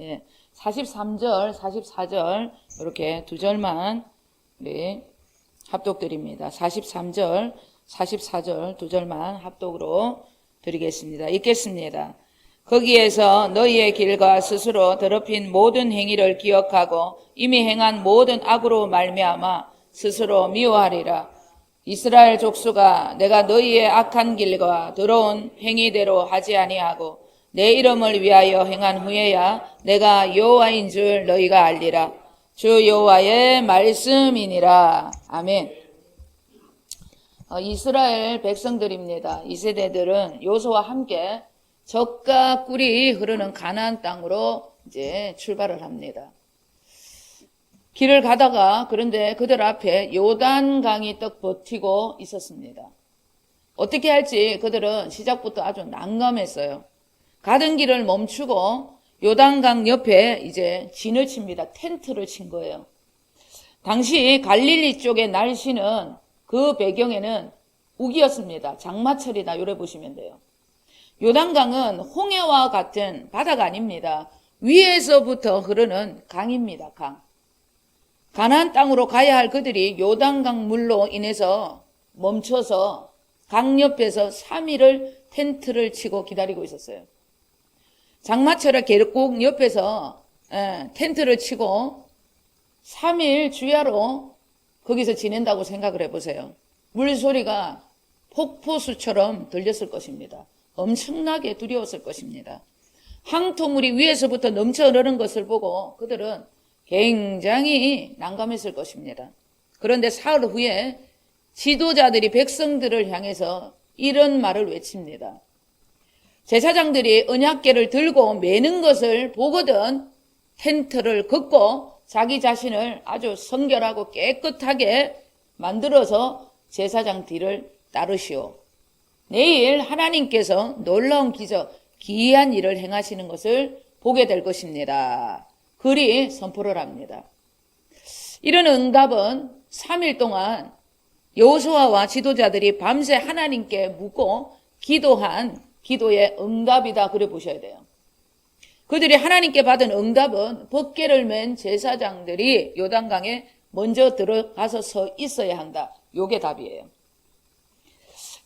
예, 43절, 44절 이렇게 두 절만 우리 합독드립니다. 43절, 44절 두 절만 합독으로 드리겠습니다. 읽겠습니다. 거기에서 너희의 길과 스스로 더럽힌 모든 행위를 기억하고 이미 행한 모든 악으로 말미암아 스스로 미워하리라. 이스라엘 족수가 내가 너희의 악한 길과 더러운 행위대로 하지 아니하고 내 이름을 위하여 행한 후에야 내가 여호와인 줄 너희가 알리라. 주 여호와의 말씀이니라. 아멘. 어, 이스라엘 백성들입니다. 이 세대들은 요소와 함께 적과 꿀이 흐르는 가나안 땅으로 이제 출발을 합니다. 길을 가다가 그런데 그들 앞에 요단강이 떡 버티고 있었습니다. 어떻게 할지 그들은 시작부터 아주 난감했어요. 가던 길을 멈추고 요단강 옆에 이제 진을 칩니다. 텐트를 친 거예요. 당시 갈릴리 쪽의 날씨는 그 배경에는 우기였습니다. 장마철이다. 요래 보시면 돼요. 요단강은 홍해와 같은 바다가 아닙니다. 위에서부터 흐르는 강입니다. 강. 가나안 땅으로 가야 할 그들이 요단강 물로 인해서 멈춰서 강 옆에서 3일을 텐트를 치고 기다리고 있었어요. 장마철에 계곡 옆에서 예, 텐트를 치고 3일 주야로 거기서 지낸다고 생각을 해보세요. 물소리가 폭포수처럼 들렸을 것입니다. 엄청나게 두려웠을 것입니다. 항토물이 위에서부터 넘쳐 흐르는 것을 보고 그들은 굉장히 난감했을 것입니다. 그런데 사흘 후에 지도자들이 백성들을 향해서 이런 말을 외칩니다. 제사장들이 언약계를 들고 매는 것을 보거든 텐트를 걷고 자기 자신을 아주 성결하고 깨끗하게 만들어서 제사장 뒤를 따르시오. 내일 하나님께서 놀라운 기적, 기이한 일을 행하시는 것을 보게 될 것입니다. 그리 선포를 합니다. 이런 응답은 3일 동안 여호수아와 지도자들이 밤새 하나님께 묻고 기도한 기도의 응답이다 그래 보셔야 돼요. 그들이 하나님께 받은 응답은 법궤를 맨 제사장들이 요단강에 먼저 들어가서 서 있어야 한다. 요게 답이에요.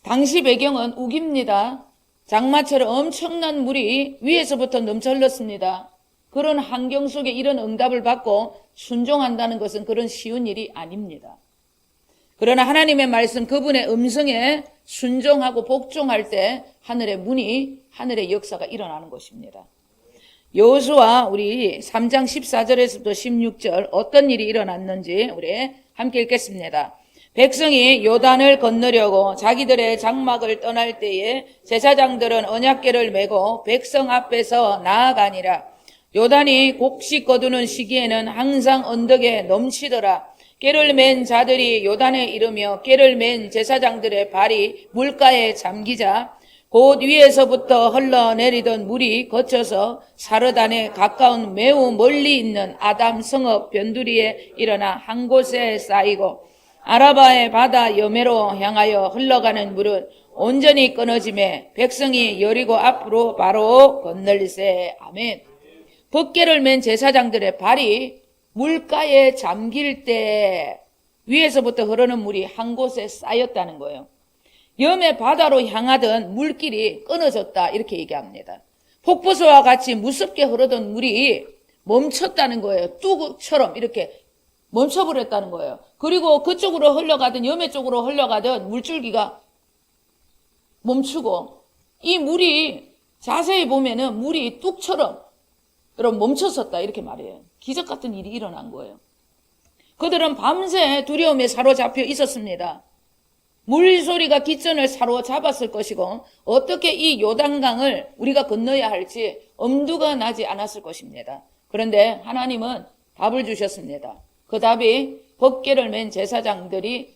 당시 배경은 우깁니다. 장마철에 엄청난 물이 위에서부터 넘쳐 흘렀습니다. 그런 환경 속에 이런 응답을 받고 순종한다는 것은 그런 쉬운 일이 아닙니다. 그러나 하나님의 말씀 그분의 음성에 순종하고 복종할 때 하늘의 문이 하늘의 역사가 일어나는 것입니다. 여호수아 우리 3장 14절에서부터 16절 어떤 일이 일어났는지 우리 함께 읽겠습니다. 백성이 요단을 건너려고 자기들의 장막을 떠날 때에 제사장들은 언약궤를 메고 백성 앞에서 나아가니라. 요단이 곡식 거두는 시기에는 항상 언덕에 넘치더라. 꾀를 맨 자들이 요단에 이르며 꾀를 맨 제사장들의 발이 물가에 잠기자 곧 위에서부터 흘러내리던 물이 거쳐서 사르단에 가까운 매우 멀리 있는 아담 성읍 변두리에 일어나 한 곳에 쌓이고 아라바의 바다 여매로 향하여 흘러가는 물은 온전히 끊어짐에 백성이 여리고 앞으로 바로 건널세 아멘. 법계를 맨 제사장들의 발이 물가에 잠길 때 위에서부터 흐르는 물이 한 곳에 쌓였다는 거예요. 염의 바다로 향하던 물길이 끊어졌다 이렇게 얘기합니다. 폭포수와 같이 무섭게 흐르던 물이 멈췄다는 거예요. 뚝처럼 이렇게 멈춰버렸다는 거예요. 그리고 그쪽으로 흘러가던 염의 쪽으로 흘러가던 물줄기가 멈추고 이 물이 자세히 보면은 물이 뚝처럼 여러분 멈췄었다 이렇게 말해요. 기적 같은 일이 일어난 거예요. 그들은 밤새 두려움에 사로잡혀 있었습니다. 물소리가 기전을 사로잡았을 것이고 어떻게 이 요단강을 우리가 건너야 할지 엄두가 나지 않았을 것입니다. 그런데 하나님은 답을 주셨습니다. 그 답이 법계를 맨 제사장들이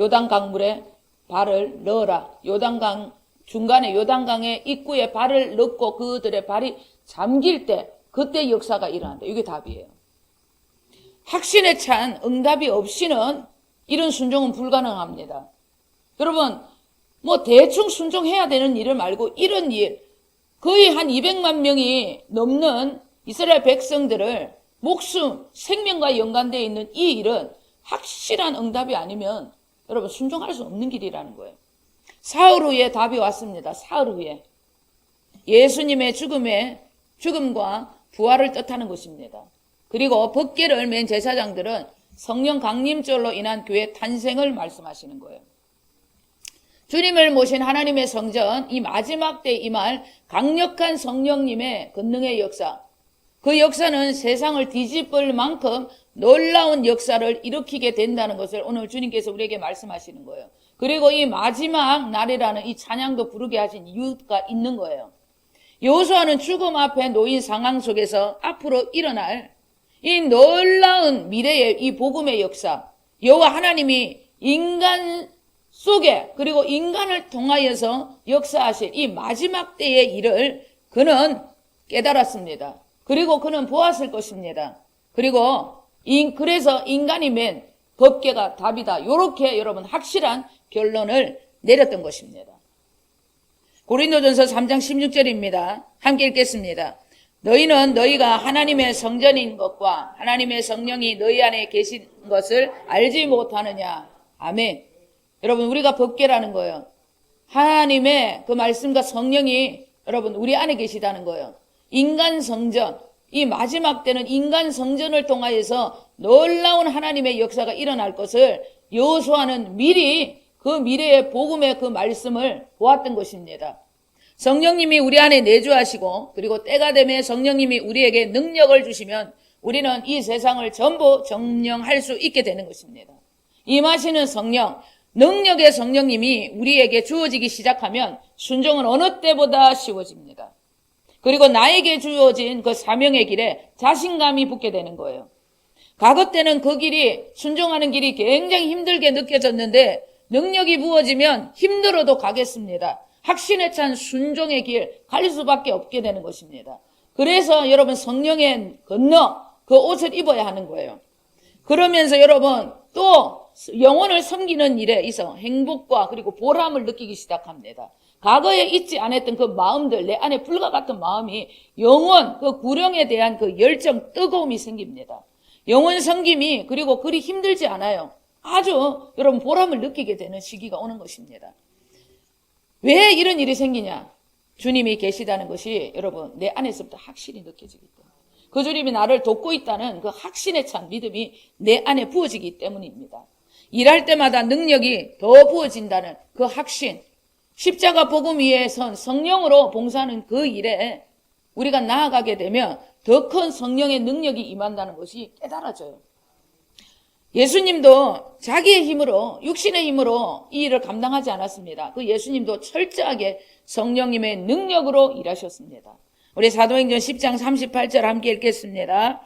요단강물에 발을 넣어라. 요단강 중간에 요단강의 입구에 발을 넣고 그들의 발이 잠길 때 그때 역사가 일어난다. 이게 답이에요. 확신에 찬 응답이 없이는 이런 순종은 불가능합니다. 여러분, 뭐 대충 순종해야 되는 일을 말고 이런 일, 거의 한 200만 명이 넘는 이스라엘 백성들을 목숨, 생명과 연관되어 있는 이 일은 확실한 응답이 아니면 여러분 순종할 수 없는 길이라는 거예요. 사흘 후에 답이 왔습니다. 사흘 후에. 예수님의 죽음에 죽음과 부활을 뜻하는 것입니다. 그리고 법계를 맨 제사장들은 성령 강림절로 인한 교회 탄생을 말씀하시는 거예요. 주님을 모신 하나님의 성전, 이 마지막 때 임할 강력한 성령님의 권능의 역사. 그 역사는 세상을 뒤집을 만큼 놀라운 역사를 일으키게 된다는 것을 오늘 주님께서 우리에게 말씀하시는 거예요. 그리고 이 마지막 날이라는 이 찬양도 부르게 하신 이유가 있는 거예요. 여호수아는 죽음 앞에 놓인 상황 속에서 앞으로 일어날 이 놀라운 미래의 이 복음의 역사, 여호와 하나님이 인간 속에 그리고 인간을 통하여서 역사하실 이 마지막 때의 일을 그는 깨달았습니다. 그리고 그는 보았을 것입니다. 그리고 인, 그래서 인간이 맨 법계가 답이다. 이렇게 여러분 확실한 결론을 내렸던 것입니다. 고린도전서 3장 16절입니다. 함께 읽겠습니다. 너희는 너희가 하나님의 성전인 것과 하나님의 성령이 너희 안에 계신 것을 알지 못하느냐. 아멘. 여러분 우리가 법계라는 거예요. 하나님의 그 말씀과 성령이 여러분 우리 안에 계시다는 거예요. 인간 성전, 이 마지막 때는 인간 성전을 통하여서 놀라운 하나님의 역사가 일어날 것을 여호수아는 미리 그 미래의 복음의 그 말씀을 보았던 것입니다. 성령님이 우리 안에 내주하시고 그리고 때가 되면 성령님이 우리에게 능력을 주시면 우리는 이 세상을 전부 정령할 수 있게 되는 것입니다. 임하시는 성령, 능력의 성령님이 우리에게 주어지기 시작하면 순종은 어느 때보다 쉬워집니다. 그리고 나에게 주어진 그 사명의 길에 자신감이 붙게 되는 거예요. 과거 때는 그 길이 순종하는 길이 굉장히 힘들게 느껴졌는데 능력이 부어지면 힘들어도 가겠습니다. 확신에 찬 순종의 길 갈 수밖에 없게 되는 것입니다. 그래서 여러분 성령의 건너 그 옷을 입어야 하는 거예요. 그러면서 여러분 또 영혼을 섬기는 일에 있어 행복과 그리고 보람을 느끼기 시작합니다. 과거에 잊지 않았던 그 마음들, 내 안에 불과 같은 마음이 영혼, 그 구령에 대한 그 열정, 뜨거움이 생깁니다. 영혼 섬김이 그리고 그리 힘들지 않아요. 아주 여러분 보람을 느끼게 되는 시기가 오는 것입니다. 왜 이런 일이 생기냐? 주님이 계시다는 것이 여러분 내 안에서부터 확실히 느껴지기 때문에 그 주님이 나를 돕고 있다는 그 확신에 찬 믿음이 내 안에 부어지기 때문입니다. 일할 때마다 능력이 더 부어진다는 그 확신, 십자가 복음 위에 선 성령으로 봉사하는 그 일에 우리가 나아가게 되면 더 큰 성령의 능력이 임한다는 것이 깨달아져요. 예수님도 자기의 힘으로, 육신의 힘으로 이 일을 감당하지 않았습니다. 그 예수님도 철저하게 성령님의 능력으로 일하셨습니다. 우리 사도행전 10장 38절 함께 읽겠습니다.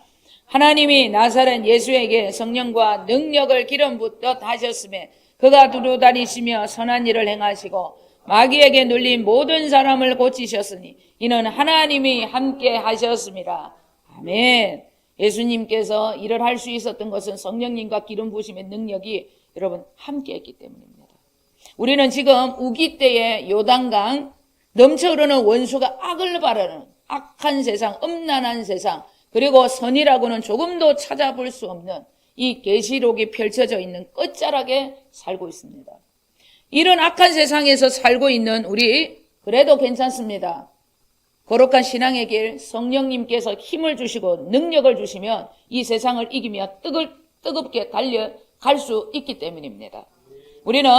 하나님이 나사렛 예수에게 성령과 능력을 기름 붓듯 하셨음에 그가 두루 다니시며 선한 일을 행하시고 마귀에게 눌린 모든 사람을 고치셨으니 이는 하나님이 함께 하셨습니다. 아멘. 예수님께서 일을 할 수 있었던 것은 성령님과 기름 부심의 능력이 여러분 함께 했기 때문입니다. 우리는 지금 우기 때의 요단강 넘쳐 흐르는 원수가 악을 바라는 악한 세상, 음란한 세상, 그리고 선이라고는 조금도 찾아볼 수 없는 이 계시록이 펼쳐져 있는 끝자락에 살고 있습니다. 이런 악한 세상에서 살고 있는 우리 그래도 괜찮습니다. 거룩한 신앙의 길 성령님께서 힘을 주시고 능력을 주시면 이 세상을 이기며 뜨글, 뜨겁게 달려 갈 수 있기 때문입니다. 우리는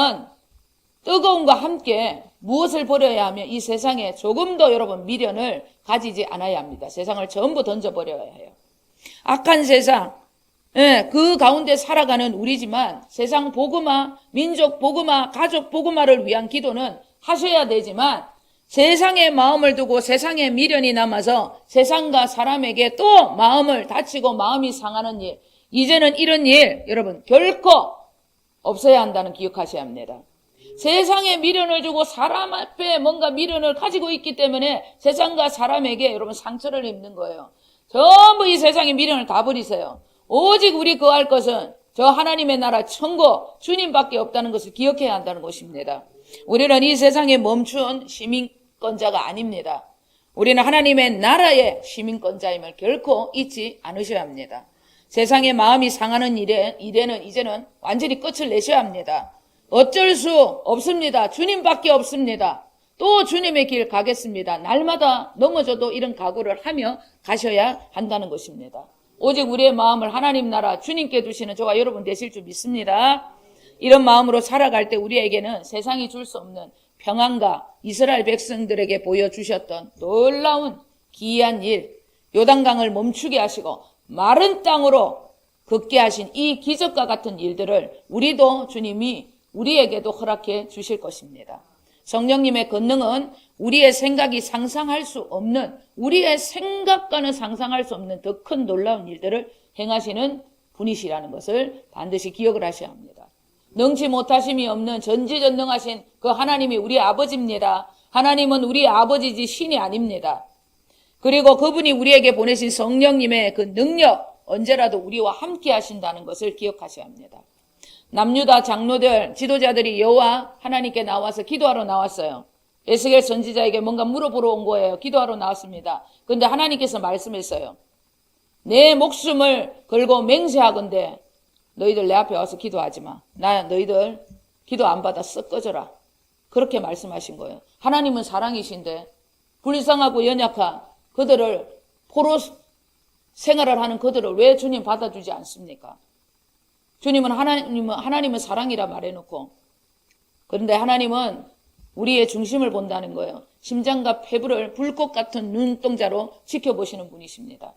뜨거움과 함께 무엇을 버려야 하며 이 세상에 조금 더 여러분 미련을 가지지 않아야 합니다. 세상을 전부 던져버려야 해요. 악한 세상, 예, 그 가운데 살아가는 우리지만 세상 복음화, 민족 복음화, 가족 복음화를 위한 기도는 하셔야 되지만 세상의 마음을 두고 세상의 미련이 남아서 세상과 사람에게 또 마음을 다치고 마음이 상하는 일, 이제는 이런 일 여러분 결코 없어야 한다는 기억하셔야 합니다. 세상에 미련을 주고 사람 앞에 뭔가 미련을 가지고 있기 때문에 세상과 사람에게 여러분 상처를 입는 거예요. 전부 이 세상의 미련을 다 버리세요. 오직 우리 거할 것은 저 하나님의 나라 천국 주님밖에 없다는 것을 기억해야 한다는 것입니다. 우리는 이 세상에 멈춘 시민 권자가 아닙니다. 우리는 하나님의 나라의 시민권자임을 결코 잊지 않으셔야 합니다. 세상의 마음이 상하는 일에, 일에는 이제는 완전히 끝을 내셔야 합니다. 어쩔 수 없습니다. 주님밖에 없습니다. 또 주님의 길 가겠습니다. 날마다 넘어져도 이런 각오를 하며 가셔야 한다는 것입니다. 오직 우리의 마음을 하나님 나라 주님께 두시는 저와 여러분 되실 줄 믿습니다. 이런 마음으로 살아갈 때 우리에게는 세상이 줄 수 없는 평안과 이스라엘 백성들에게 보여주셨던 놀라운 기이한 일, 요단강을 멈추게 하시고 마른 땅으로 걷게 하신 이 기적과 같은 일들을 우리도 주님이 우리에게도 허락해 주실 것입니다. 성령님의 권능은 우리의 생각이 상상할 수 없는 우리의 생각과는 상상할 수 없는 더 큰 놀라운 일들을 행하시는 분이시라는 것을 반드시 기억을 하셔야 합니다. 능치 못하심이 없는 전지전능하신 그 하나님이 우리 아버지입니다. 하나님은 우리 아버지지 신이 아닙니다. 그리고 그분이 우리에게 보내신 성령님의 그 능력 언제라도 우리와 함께 하신다는 것을 기억하셔야 합니다. 남유다 장로들 지도자들이 여호와 하나님께 나와서 기도하러 나왔어요. 에스겔 선지자에게 뭔가 물어보러 온 거예요. 기도하러 나왔습니다. 근데 하나님께서 말씀했어요. 내 목숨을 걸고 맹세하건대 너희들 내 앞에 와서 기도하지 마. 나 너희들 기도 안 받아 썩 꺼져라. 그렇게 말씀하신 거예요. 하나님은 사랑이신데 불쌍하고 연약한 그들을 포로 생활을 하는 그들을 왜 주님 받아주지 않습니까? 주님은 하나님은 하나님은 사랑이라 말해놓고 그런데 하나님은 우리의 중심을 본다는 거예요. 심장과 폐부를 불꽃 같은 눈동자로 지켜보시는 분이십니다.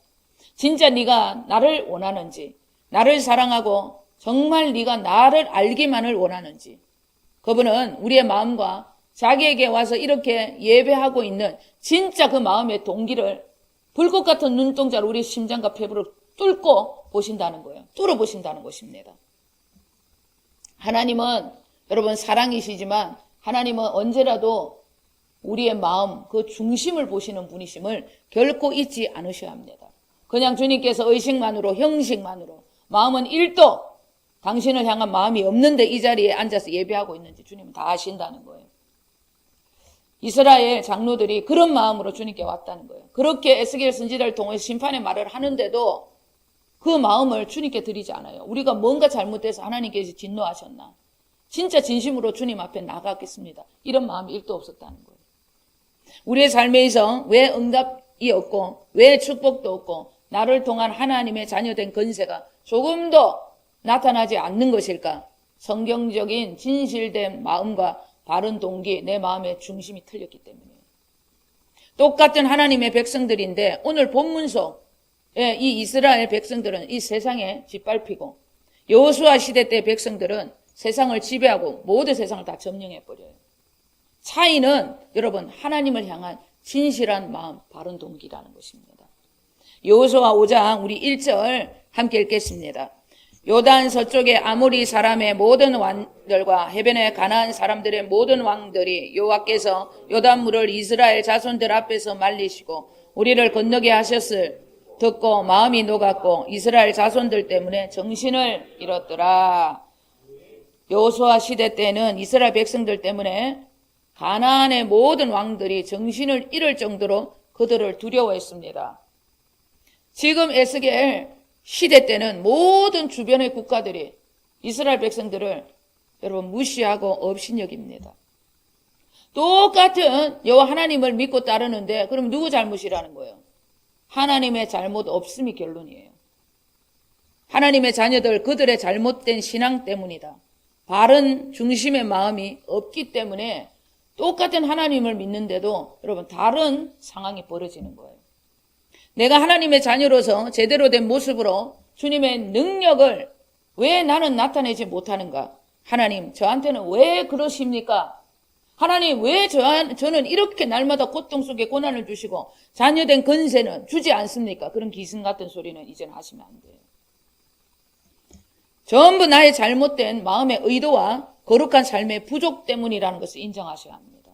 진짜 네가 나를 원하는지, 나를 사랑하고 정말 네가 나를 알기만을 원하는지, 그분은 우리의 마음과 자기에게 와서 이렇게 예배하고 있는 진짜 그 마음의 동기를 불꽃 같은 눈동자로 우리 심장과 폐부를 뚫고 보신다는 거예요. 뚫어 보신다는 것입니다. 하나님은 여러분 사랑이시지만 하나님은 언제라도 우리의 마음 그 중심을 보시는 분이심을 결코 잊지 않으셔야 합니다. 그냥 주님께서 의식만으로 형식만으로 마음은 1도 당신을 향한 마음이 없는데 이 자리에 앉아서 예배하고 있는지 주님은 다 아신다는 거예요. 이스라엘 장로들이 그런 마음으로 주님께 왔다는 거예요. 그렇게 에스겔 선지자를 통해 심판의 말을 하는데도 그 마음을 주님께 드리지 않아요. 우리가 뭔가 잘못돼서 하나님께서 진노하셨나? 진짜 진심으로 주님 앞에 나가겠습니다. 이런 마음이 일도 없었다는 거예요. 우리의 삶에서 왜 응답이 없고 왜 축복도 없고 나를 통한 하나님의 자녀된 건세가 조금 더 나타나지 않는 것일까? 성경적인 진실된 마음과 바른 동기, 내 마음의 중심이 틀렸기 때문이에요. 똑같은 하나님의 백성들인데 오늘 본문 속이 이스라엘 백성들은 이 세상에 짓밟히고 여호수아 시대 때 백성들은 세상을 지배하고 모든 세상을 다 점령해 버려요. 차이는 여러분 하나님을 향한 진실한 마음, 바른 동기라는 것입니다. 여호수아 5장 우리 1절 함께 읽겠습니다. 요단 서쪽의 아모리 사람의 모든 왕들과 해변의 가나안 사람들의 모든 왕들이 여호와께서 요단물을 이스라엘 자손들 앞에서 말리시고 우리를 건너게 하셨을 듣고 마음이 녹았고 이스라엘 자손들 때문에 정신을 잃었더라. 여호수아 시대 때는 이스라엘 백성들 때문에 가나안의 모든 왕들이 정신을 잃을 정도로 그들을 두려워했습니다. 지금 에스겔 시대 때는 모든 주변의 국가들이 이스라엘 백성들을 여러분 무시하고 업신여깁니다. 똑같은 여호와 하나님을 믿고 따르는데 그럼 누구 잘못이라는 거예요? 하나님의 잘못 없음이 결론이에요. 하나님의 자녀들 그들의 잘못된 신앙 때문이다. 바른 중심의 마음이 없기 때문에 똑같은 하나님을 믿는데도 여러분 다른 상황이 벌어지는 거예요. 내가 하나님의 자녀로서 제대로 된 모습으로 주님의 능력을 왜 나는 나타내지 못하는가? 하나님, 저한테는 왜 그러십니까? 하나님, 왜 저, 저는 이렇게 날마다 고통 속에 고난을 주시고 자녀된 건세는 주지 않습니까? 그런 기승 같은 소리는 이제는 하시면 안 돼요. 전부 나의 잘못된 마음의 의도와 거룩한 삶의 부족 때문이라는 것을 인정하셔야 합니다.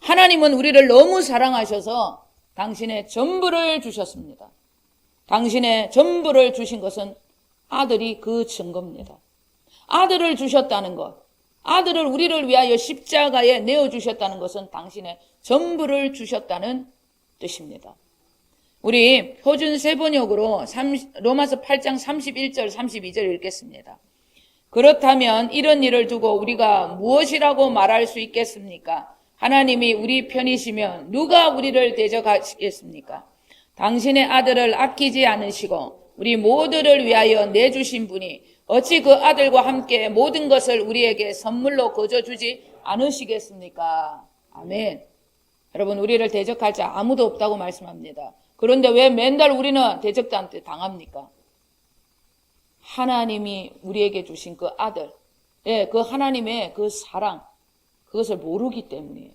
하나님은 우리를 너무 사랑하셔서 당신의 전부를 주셨습니다. 당신의 전부를 주신 것은 아들이 그 증거입니다. 아들을 주셨다는 것, 아들을 우리를 위하여 십자가에 내어 주셨다는 것은 당신의 전부를 주셨다는 뜻입니다. 우리 표준 세번역으로 30 로마서 8장 31절 32절 읽겠습니다. 그렇다면 이런 일을 두고 우리가 무엇이라고 말할 수 있겠습니까? 하나님이 우리 편이시면 누가 우리를 대적하시겠습니까? 당신의 아들을 아끼지 않으시고 우리 모두를 위하여 내주신 분이 어찌 그 아들과 함께 모든 것을 우리에게 선물로 거저 주지 않으시겠습니까? 아멘. 여러분 우리를 대적할 자 아무도 없다고 말씀합니다. 그런데 왜 맨날 우리는 대적자한테 당합니까? 하나님이 우리에게 주신 그 아들, 예, 그 하나님의 그 사랑, 그것을 모르기 때문이에요.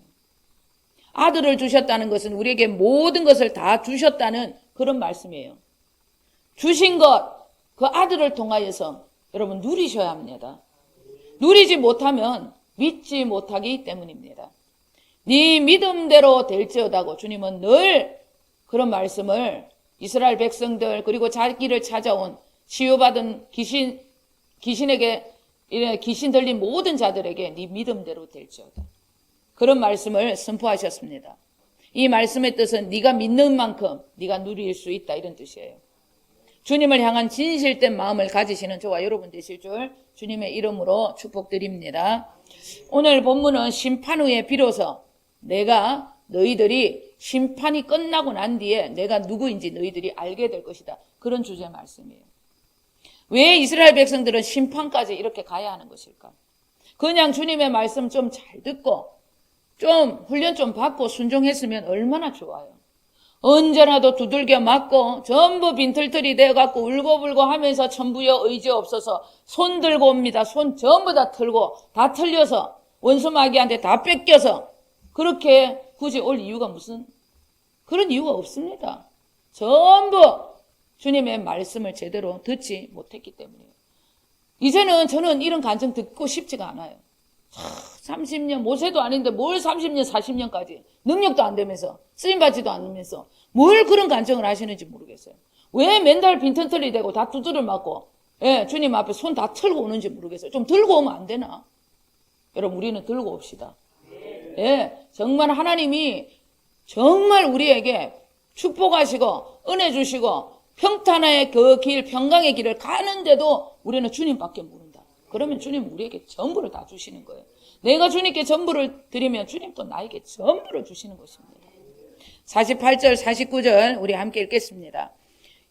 아들을 주셨다는 것은 우리에게 모든 것을 다 주셨다는 그런 말씀이에요. 주신 것, 그 아들을 통하여서 여러분 누리셔야 합니다. 누리지 못하면 믿지 못하기 때문입니다. 네 믿음대로 될지어다고 주님은 늘 그런 말씀을 이스라엘 백성들 그리고 자기를 찾아온 치유받은 귀신 귀신에게 이래 귀신 들린 모든 자들에게 네 믿음대로 될지어다. 그런 말씀을 선포하셨습니다. 이 말씀의 뜻은 네가 믿는 만큼 네가 누릴 수 있다 이런 뜻이에요. 주님을 향한 진실된 마음을 가지시는 저와 여러분 되실 줄 주님의 이름으로 축복드립니다. 오늘 본문은 심판 후에 비로소 내가 너희들이 심판이 끝나고 난 뒤에 내가 누구인지 너희들이 알게 될 것이다. 그런 주제 말씀이에요. 왜 이스라엘 백성들은 심판까지 이렇게 가야 하는 것일까? 그냥 주님의 말씀 좀 잘 듣고 좀 훈련 좀 받고 순종했으면 얼마나 좋아요. 언제나도 두들겨 맞고 전부 빈털털이 되어갖고 울고불고 하면서 천부여 의지 없어서 손 들고 옵니다. 손 전부 다 틀고 다 틀려서 원수마귀한테 다 뺏겨서 그렇게 굳이 올 이유가 무슨 그런 이유가 없습니다. 전부 주님의 말씀을 제대로 듣지 못했기 때문이에요. 이제는 저는 이런 간증 듣고 싶지가 않아요. 30년, 모세도 아닌데 뭘 30년, 40년까지 능력도 안 되면서 쓰임받지도 않으면서 뭘 그런 간증을 하시는지 모르겠어요. 왜 맨날 빈턴털이 되고 다 두드려 맞고 예, 주님 앞에 손 다 틀고 오는지 모르겠어요. 좀 들고 오면 안 되나? 여러분 우리는 들고 옵시다. 예, 정말 하나님이 정말 우리에게 축복하시고 은혜 주시고 평탄의 그 길, 평강의 길을 가는데도 우리는 주님밖에 모른다. 그러면 주님 우리에게 전부를 다 주시는 거예요. 내가 주님께 전부를 드리면 주님도 나에게 전부를 주시는 것입니다. 48절, 49절 우리 함께 읽겠습니다.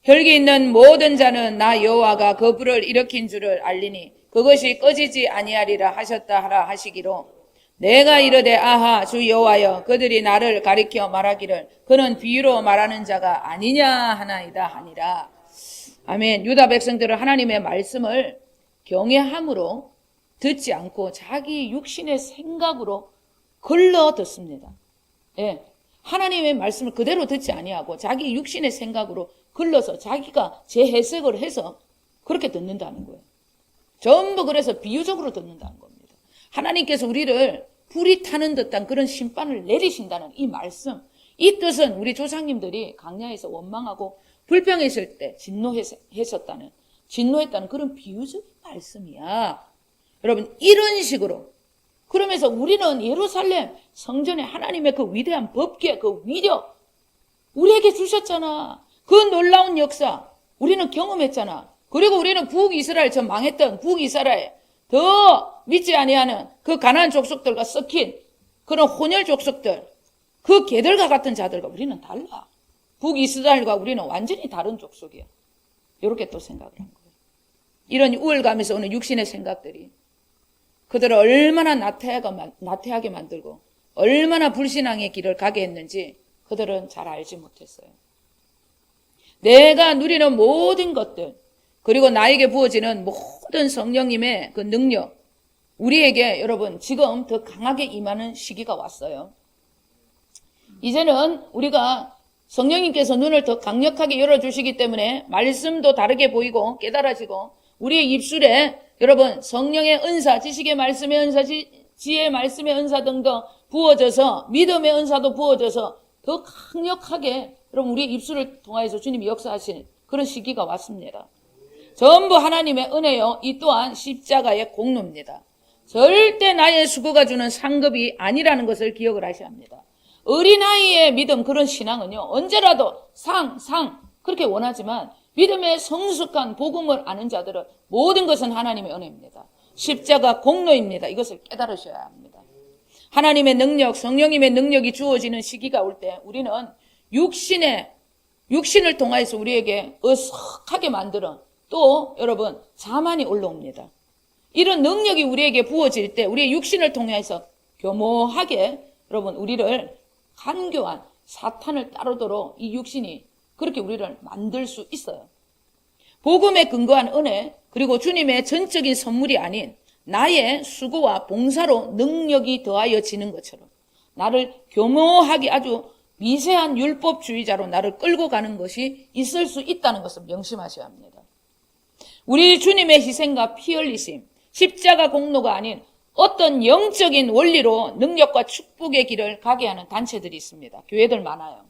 혈기 있는 모든 자는 나 여호와가 그 불을 일으킨 줄을 알리니 그것이 꺼지지 아니하리라 하셨다 하라 하시기로 내가 이르되 아하 주 여호와여 그들이 나를 가리켜 말하기를 그는 비유로 말하는 자가 아니냐 하나이다 하니라. 아멘. 유다 백성들은 하나님의 말씀을 경외함으로 듣지 않고 자기 육신의 생각으로 걸러 듣습니다. 예. 하나님의 말씀을 그대로 듣지 아니하고 자기 육신의 생각으로 걸러서 자기가 재해석을 해서 그렇게 듣는다는 거예요. 전부 그래서 비유적으로 듣는다는 겁니다. 하나님께서 우리를 불이 타는 듯한 그런 심판을 내리신다는 이 말씀, 이 뜻은 우리 조상님들이 강야에서 원망하고 불평했을 때 진노했었다는, 진노했다는 그런 비유적인 말씀이야. 여러분, 이런 식으로. 그러면서 우리는 예루살렘 성전에 하나님의 그 위대한 법계, 그 위력, 우리에게 주셨잖아. 그 놀라운 역사, 우리는 경험했잖아. 그리고 우리는 북이스라엘, 저 망했던 북이스라엘, 더 믿지 아니하는 그 가난한 족속들과 섞인 그런 혼혈 족속들, 그 개들과 같은 자들과 우리는 달라. 북이스라엘과 우리는 완전히 다른 족속이야. 이렇게 또 생각을 한 거예요. 이런 우월감에서 오는 육신의 생각들이 그들을 얼마나 나태하게, 만들고 얼마나 불신앙의 길을 가게 했는지 그들은 잘 알지 못했어요. 내가 누리는 모든 것들, 그리고 나에게 부어지는 모든 성령님의 그 능력, 우리에게 여러분 지금 더 강하게 임하는 시기가 왔어요. 이제는 우리가 성령님께서 눈을 더 강력하게 열어주시기 때문에 말씀도 다르게 보이고 깨달아지고 우리의 입술에 여러분 성령의 은사, 지식의 말씀의 은사, 지혜의 말씀의 은사 등등 부어져서 믿음의 은사도 부어져서 더 강력하게 여러분 우리의 입술을 통하여서 주님이 역사하시는 그런 시기가 왔습니다. 전부 하나님의 은혜요. 이 또한 십자가의 공로입니다. 절대 나의 수고가 주는 상급이 아니라는 것을 기억을 하셔야 합니다. 어린아이의 믿음 그런 신앙은요. 언제라도 상, 상 그렇게 원하지만 믿음의 성숙한 복음을 아는 자들은 모든 것은 하나님의 은혜입니다. 십자가 공로입니다. 이것을 깨달으셔야 합니다. 하나님의 능력, 성령님의 능력이 주어지는 시기가 올 때 우리는 육신의 육신을 통하여서 우리에게 어석하게 만드는 또 여러분 자만이 올라옵니다. 이런 능력이 우리에게 부어질 때 우리의 육신을 통해서 교모하게 여러분 우리를 간교한 사탄을 따르도록 이 육신이 그렇게 우리를 만들 수 있어요. 복음에 근거한 은혜 그리고 주님의 전적인 선물이 아닌 나의 수고와 봉사로 능력이 더하여지는 것처럼 나를 교모하게 아주 미세한 율법주의자로 나를 끌고 가는 것이 있을 수 있다는 것을 명심하셔야 합니다. 우리 주님의 희생과 피 흘리심, 십자가 공로가 아닌 어떤 영적인 원리로 능력과 축복의 길을 가게 하는 단체들이 있습니다. 교회들 많아요.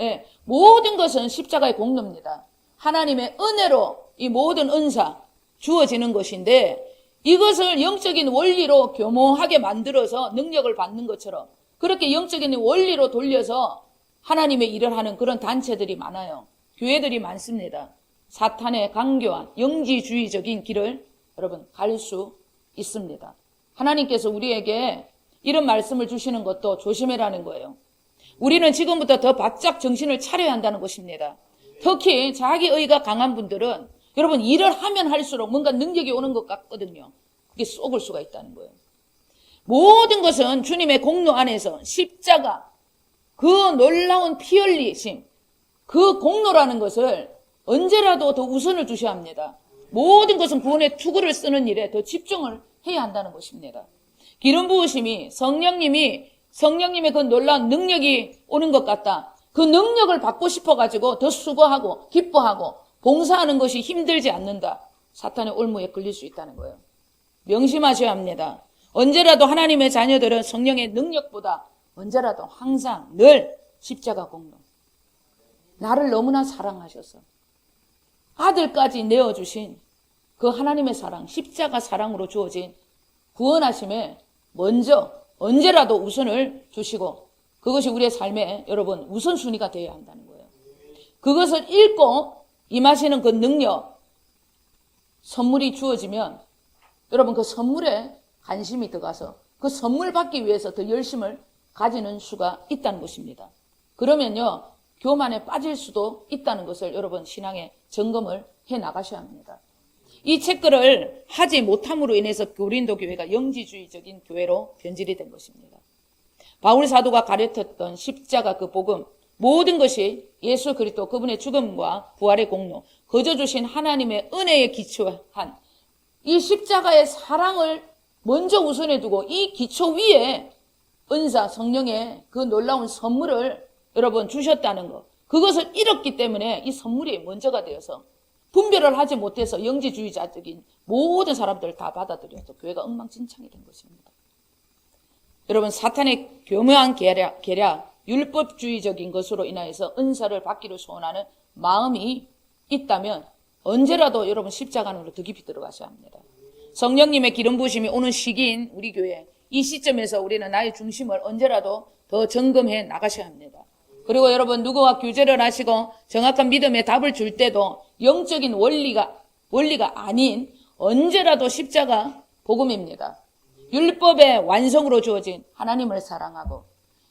예, 모든 것은 십자가의 공로입니다. 하나님의 은혜로 이 모든 은사 주어지는 것인데 이것을 영적인 원리로 교모하게 만들어서 능력을 받는 것처럼 그렇게 영적인 원리로 돌려서 하나님의 일을 하는 그런 단체들이 많아요. 교회들이 많습니다. 사탄의 강교한 영지주의적인 길을 여러분 갈 수 있습니다. 하나님께서 우리에게 이런 말씀을 주시는 것도 조심해라는 거예요. 우리는 지금부터 더 바짝 정신을 차려야 한다는 것입니다. 특히 자기 의가 강한 분들은 여러분 일을 하면 할수록 뭔가 능력이 오는 것 같거든요. 그게 쏘을 수가 있다는 거예요. 모든 것은 주님의 공로 안에서 십자가 그 놀라운 피 흘리심 그 공로라는 것을 언제라도 더 우선을 두셔야 합니다. 모든 것은 구원의 투구를 쓰는 일에 더 집중을 해야 한다는 것입니다. 기름 부으심이 성령님이 성령님의 그 놀라운 능력이 오는 것 같다. 그 능력을 받고 싶어 가지고 더 수고하고 기뻐하고 봉사하는 것이 힘들지 않는다. 사탄의 올무에 걸릴 수 있다는 거예요. 명심하셔야 합니다. 언제라도 하나님의 자녀들은 성령의 능력보다 언제라도 항상 늘 십자가 공로. 나를 너무나 사랑하셔서 아들까지 내어주신 그 하나님의 사랑, 십자가 사랑으로 주어진 구원하심에 먼저 언제라도 우선을 주시고 그것이 우리의 삶에 여러분 우선순위가 되어야 한다는 거예요. 그것을 읽고 임하시는 그 능력, 선물이 주어지면 여러분 그 선물에 관심이 들어가서 그 선물 받기 위해서 더 열심을 가지는 수가 있다는 것입니다. 그러면요, 교만에 빠질 수도 있다는 것을 여러분 신앙에 점검을 해 나가셔야 합니다. 이 책들을 하지 못함으로 인해서 고린도 교회가 영지주의적인 교회로 변질이 된 것입니다. 바울 사도가 가르쳤던 십자가 그 복음 모든 것이 예수 그리스도 그분의 죽음과 부활의 공로 거저 주신 하나님의 은혜에 기초한 이 십자가의 사랑을 먼저 우선해 두고 이 기초 위에 은사 성령의 그 놀라운 선물을 여러분 주셨다는 것 그것을 잃었기 때문에 이 선물이 먼저가 되어서 분별을 하지 못해서 영지주의자적인 모든 사람들을 다 받아들여서 교회가 엉망진창이 된 것입니다. 여러분 사탄의 교묘한 계략, 계략 율법주의적인 것으로 인하여서 은사를 받기를 소원하는 마음이 있다면 언제라도 여러분 십자가로 더 깊이 들어가셔야 합니다. 성령님의 기름 부심이 오는 시기인 우리 교회 이 시점에서 우리는 나의 중심을 언제라도 더 점검해 나가셔야 합니다. 그리고 여러분 누구와 교제를 하시고 정확한 믿음의 답을 줄 때도 영적인 원리가 원리가 아닌 언제라도 십자가 복음입니다. 율법의 완성으로 주어진 하나님을 사랑하고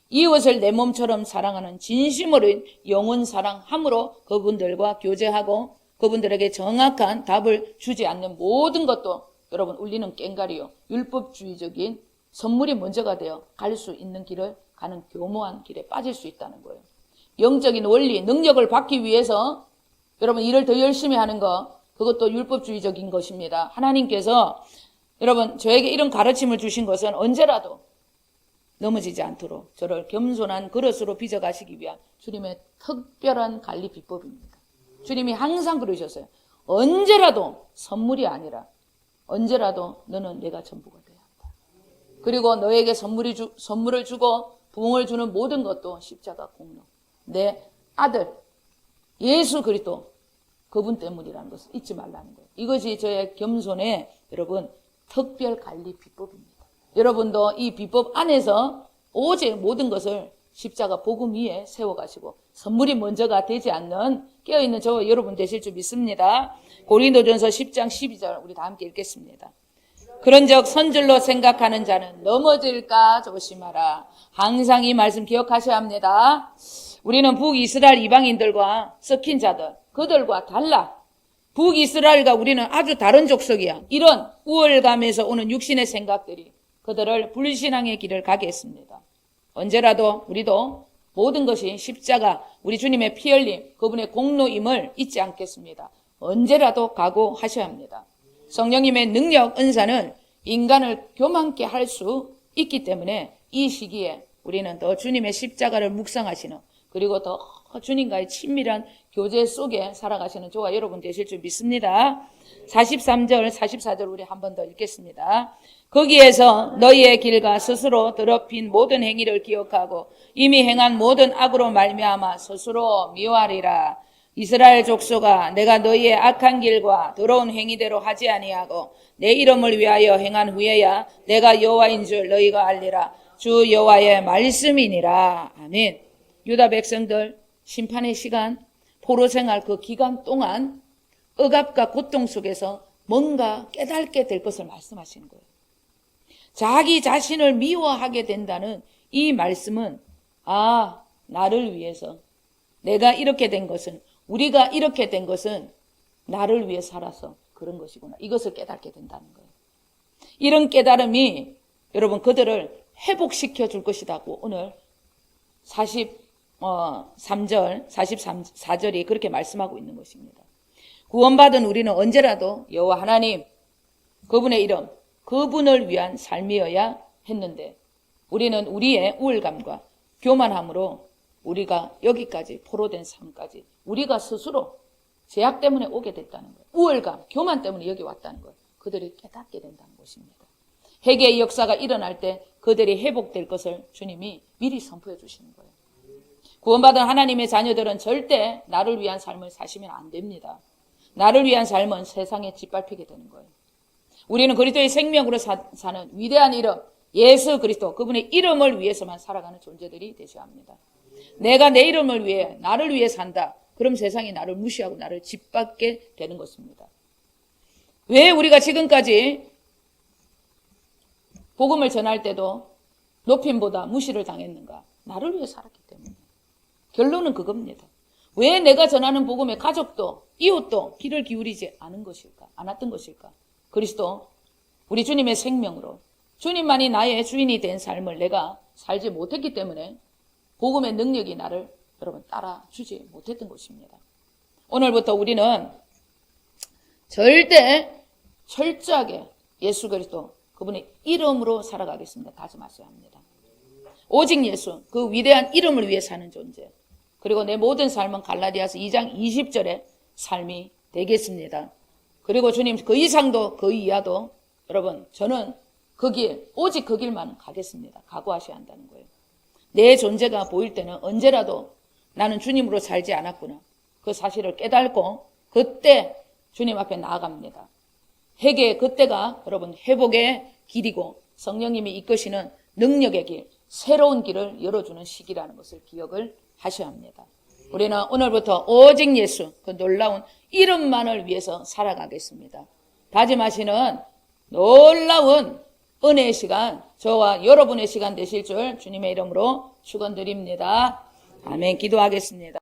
이웃을 내 몸처럼 사랑하는 진심으로 영혼 사랑함으로 그분들과 교제하고 그분들에게 정확한 답을 주지 않는 모든 것도 여러분 울리는 깽가리요 율법주의적인 선물이 먼저가 되어 갈 수 있는 길을 가는 교모한 길에 빠질 수 있다는 거예요. 영적인 원리, 능력을 받기 위해서 여러분 일을 더 열심히 하는 거 그것도 율법주의적인 것입니다. 하나님께서 여러분 저에게 이런 가르침을 주신 것은 언제라도 넘어지지 않도록 저를 겸손한 그릇으로 빚어 가시기 위한 주님의 특별한 관리 비법입니다. 주님이 항상 그러셨어요. 언제라도 선물이 아니라 언제라도 너는 내가 전부가 돼야 한다. 그리고 너에게 선물이 주, 선물을 주고 부흥을 주는 모든 것도 십자가 공로. 내 아들 예수 그리스도 그분 때문이라는 것을 잊지 말라는 거예요. 이것이 저의 겸손의 여러분 특별 관리 비법입니다. 여러분도 이 비법 안에서 오직 모든 것을 십자가 복음 위에 세워가시고 선물이 먼저가 되지 않는 깨어있는 저와 여러분 되실 줄 믿습니다. 고린도전서 10장 12절 우리 다 함께 읽겠습니다. 그런즉 선줄로 생각하는 자는 넘어질까 조심하라. 항상 이 말씀 기억하셔야 합니다. 우리는 북이스라엘 이방인들과 섞인 자들, 그들과 달라. 북이스라엘과 우리는 아주 다른 족속이야. 이런 우월감에서 오는 육신의 생각들이 그들을 불신앙의 길을 가게 했습니다. 언제라도 우리도 모든 것이 십자가, 우리 주님의 피 흘림, 그분의 공로임을 잊지 않겠습니다. 언제라도 각오하셔야 합니다. 성령님의 능력, 은사는 인간을 교만케 할 수 있기 때문에 이 시기에 우리는 더 주님의 십자가를 묵상하시는 그리고 더 주님과의 친밀한 교제 속에 살아가시는 저와 여러분 되실 줄 믿습니다. 43절, 44절 우리 한 번 더 읽겠습니다. 거기에서 너희의 길과 스스로 더럽힌 모든 행위를 기억하고 이미 행한 모든 악으로 말미암아 스스로 미워하리라. 이스라엘 족속아 내가 너희의 악한 길과 더러운 행위대로 하지 아니하고 내 이름을 위하여 행한 후에야 내가 여호와인 줄 너희가 알리라. 주 여호와의 말씀이니라. 아멘. 유다 백성들 심판의 시간 포로 생활 그 기간 동안 억압과 고통 속에서 뭔가 깨닫게 될 것을 말씀하시는 거예요. 자기 자신을 미워하게 된다는 이 말씀은 아 나를 위해서 내가 이렇게 된 것은 우리가 이렇게 된 것은 나를 위해 살아서 그런 것이구나. 이것을 깨닫게 된다는 거예요. 이런 깨달음이 여러분 그들을 회복시켜 줄 것이라고 오늘 43절, 44절이 그렇게 말씀하고 있는 것입니다. 구원받은 우리는 언제라도 여호와 하나님 그분의 이름, 그분을 위한 삶이어야 했는데 우리는 우리의 우월감과 교만함으로 우리가 여기까지 포로된 삶까지 우리가 스스로 제약 때문에 오게 됐다는 거예요. 우월감, 교만 때문에 여기 왔다는 거예요. 그들이 깨닫게 된다는 것입니다. 회개의 역사가 일어날 때 그들이 회복될 것을 주님이 미리 선포해 주시는 거예요. 구원받은 하나님의 자녀들은 절대 나를 위한 삶을 사시면 안 됩니다. 나를 위한 삶은 세상에 짓밟히게 되는 거예요. 우리는 그리스도의 생명으로 사, 는 위대한 이름 예수 그리스도 그분의 이름을 위해서만 살아가는 존재들이 되셔야 합니다. 내가 내 이름을 위해 나를 위해 산다. 그럼 세상이 나를 무시하고 나를 짓밟게 되는 것입니다. 왜 우리가 지금까지 복음을 전할 때도 높임보다 무시를 당했는가? 나를 위해 살았기 때문에. 결론은 그겁니다. 왜 내가 전하는 복음에 가족도 이웃도 귀를 기울이지 않은 것일까? 않았던 것일까? 그리스도 우리 주님의 생명으로 주님만이 나의 주인이 된 삶을 내가 살지 못했기 때문에 복음의 능력이 나를 여러분 따라주지 못했던 것입니다. 오늘부터 우리는 절대 철저하게 예수 그리스도 그분의 이름으로 살아가겠습니다. 다짐하셔야 합니다. 오직 예수 그 위대한 이름을 위해 사는 존재 그리고 내 모든 삶은 갈라디아서 2장 20절의 삶이 되겠습니다. 그리고 주님 그 이상도 그 이하도 여러분 저는 그 길, 오직 그 길만 가겠습니다. 각오하셔야 한다는 거예요. 내 존재가 보일 때는 언제라도 나는 주님으로 살지 않았구나. 그 사실을 깨닫고 그때 주님 앞에 나아갑니다. 회개의 그때가 여러분 회복의 길이고 성령님이 이끄시는 능력의 길, 새로운 길을 열어주는 시기라는 것을 기억을 하셔야 합니다. 우리는 오늘부터 오직 예수, 그 놀라운 이름만을 위해서 살아가겠습니다. 다짐하시는 놀라운 은혜의 시간, 저와 여러분의 시간 되실 줄 주님의 이름으로 축원드립니다. 아멘. 기도하겠습니다.